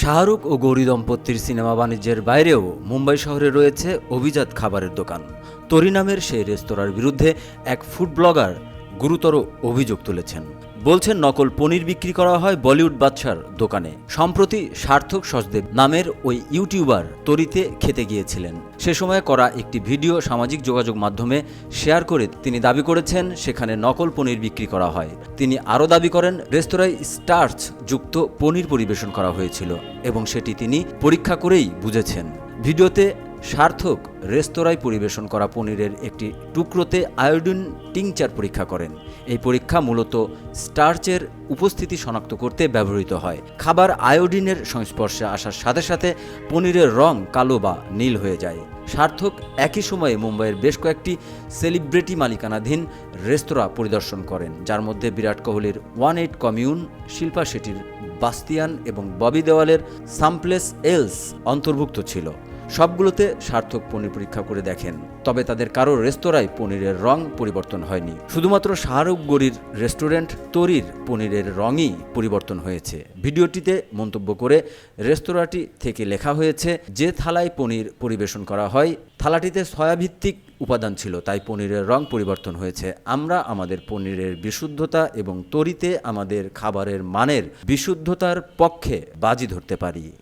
শাহরুখ ও গৌরী দম্পতির সিনেমা বাণিজ্যের বাইরেও মুম্বাই শহরে রয়েছে অভিজাত খাবারের দোকান। তরি নামের সেই রেস্তোরাঁর বিরুদ্ধে এক ফুড ব্লগার গুরুতর অভিযোগ তুলেছেন। বলছেন নকল পনির বিক্রি করা হয় বলিউড বাদশার দোকানে। সম্প্রতি সার্থক সচদেব নামের ওই ইউটিউবার তরিতে খেতে গিয়েছিলেন। সে সময় করা একটি ভিডিও সামাজিক যোগাযোগ মাধ্যমে শেয়ার করে তিনি দাবি করেছেন, সেখানে নকল পনির বিক্রি করা হয়। তিনি আরও দাবি করেন, রেস্তোরাঁয় স্টার্চ যুক্ত পনির পরিবেশন করা হয়েছিল এবং সেটি তিনি পরীক্ষা করেই বুঝেছেন। ভিডিওতে সার্থক রেস্তোরাঁয় পরিবেশন করা পনিরের একটি টুকরোতে আয়োডিন টিংচার পরীক্ষা করেন। এই পরীক্ষা মূলত স্টার্চের উপস্থিতি শনাক্ত করতে ব্যবহৃত হয়। খাবার আয়োডিনের সংস্পর্শে আসার সাথে সাথে পনিরের রং কালো বা নীল হয়ে যায়। সার্থক একই সময়ে মুম্বাইয়ের বেশ কয়েকটি সেলিব্রিটি মালিকানাধীন রেস্তোরাঁ পরিদর্শন করেন, যার মধ্যে বিরাট কোহলির ওয়ান এইট কমিউন, শিল্পা শেঠির বাস্তিয়ান এবং ববি দেওয়ালের সামপ্লেস এলস অন্তর্ভুক্ত ছিল। সবগুলোতে সার্থক পনির পরীক্ষা করে দেখেন, তবে তাদের কারোর রেস্তোরাঁয় পনিরের রং পরিবর্তন হয়নি। শুধুমাত্র শাহরুখ গরির রেস্টুরেন্ট তরির পনিরের রঙই পরিবর্তন হয়েছে। ভিডিওটিতে মন্তব্য করে রেস্তোরাঁটি থেকে লেখা হয়েছে, যে থালায় পনির পরিবেশন করা হয়, থালাটিতে সয়াভিত্তিক উপাদান ছিল, তাই পনিরের রং পরিবর্তন হয়েছে। আমরা আমাদের পনিরের বিশুদ্ধতা এবং তরিতে আমাদের খাবারের মানের বিশুদ্ধতার পক্ষে বাজি ধরতে পারি।